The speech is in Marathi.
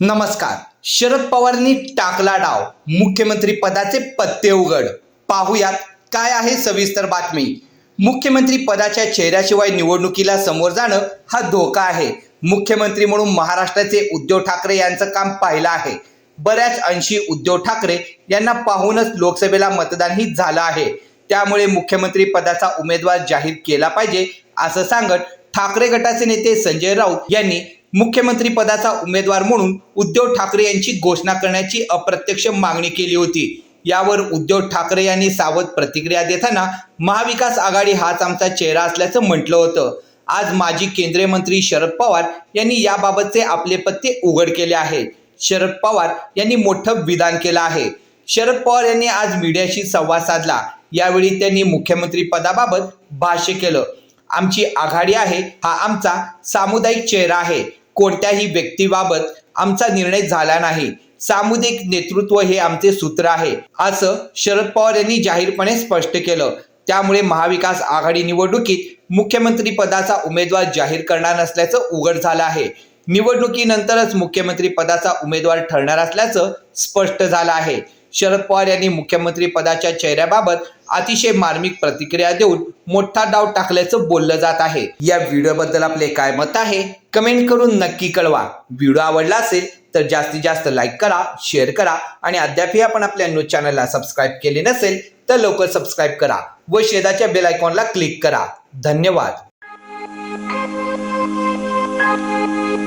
नमस्कार. शरद पवारांनी टाकला डाव. मुख्यमंत्री पदाचे पत्ते उघड. पाहुयात काय आहे सविस्तर बातमी. मुख्यमंत्री पदाच्या चेहऱ्याशिवाय निवडणुकीला समोर जाणं हा धोका आहे. मुख्यमंत्री म्हणून महाराष्ट्राचे उद्धव ठाकरे यांचं काम पाहिलं आहे. बऱ्याच अंशी उद्धव ठाकरे यांना पाहूनच लोकसभेला मतदानही झालं आहे. त्यामुळे मुख्यमंत्री पदाचा उमेदवार जाहीर केला पाहिजे असं सांगत ठाकरे गटाचे नेते संजय राऊत यांनी मुख्यमंत्री पदाचा उमेदवार म्हणून उद्धव ठाकरे यांची घोषणा करण्याची अप्रत्यक्ष मागणी केली होती. यावर उद्धव ठाकरे यांनी सावध प्रतिक्रिया देताना महाविकास आघाडी हाच आमचा चेहरा असल्याचं म्हटलं होतं. आज माजी केंद्रीय मंत्री शरद पवार यांनी याबाबतचे आपले पत्ते उघड केले आहेत. शरद पवार यांनी मोठं विधान केलं आहे. शरद पवार यांनी आज मीडियाशी संवाद साधला. यावेळी त्यांनी मुख्यमंत्री पदाबाबत भाष्य केलं. आमची आघाडी आहे हा आमचा सामुदायिक चेहरा आहे. कोणत्याही व्यक्तीबाबत आमचा निर्णय झाला नाही. सामुदायिक नेतृत्व हे आमचे सूत्र आहे असं शरद पवार यांनी जाहीरपणे स्पष्ट केलं. त्यामुळे महाविकास आघाडी निवडणुकीत मुख्यमंत्री पदाचा उमेदवार जाहीर करणार नसल्याचं उघड झालं आहे. निवडणुकीनंतरच मुख्यमंत्री पदाचा उमेदवार ठरणार असल्याचं स्पष्ट झालं आहे. शरद पवार यांनी मुख्यमंत्री पदाच्या चेहऱ्याबाबत अतिशय मार्मिक प्रतिक्रिया देऊन मोठा डाव टाकल्याचं बोललं जात आहे. या व्हिडिओबद्दल आपले काय मत आहे? कमेंट करून नक्की कळवा. व्हिडिओ आवडला असेल तर जास्तीत जास्त लाईक करा शेअर करा आणि अद्यापही आपण आपल्या न्यूज चॅनलला सबस्क्राईब केले नसेल तर लवकर सबस्क्राईब करा व शेजाच्या बेल आयकॉनला क्लिक करा. धन्यवाद. Música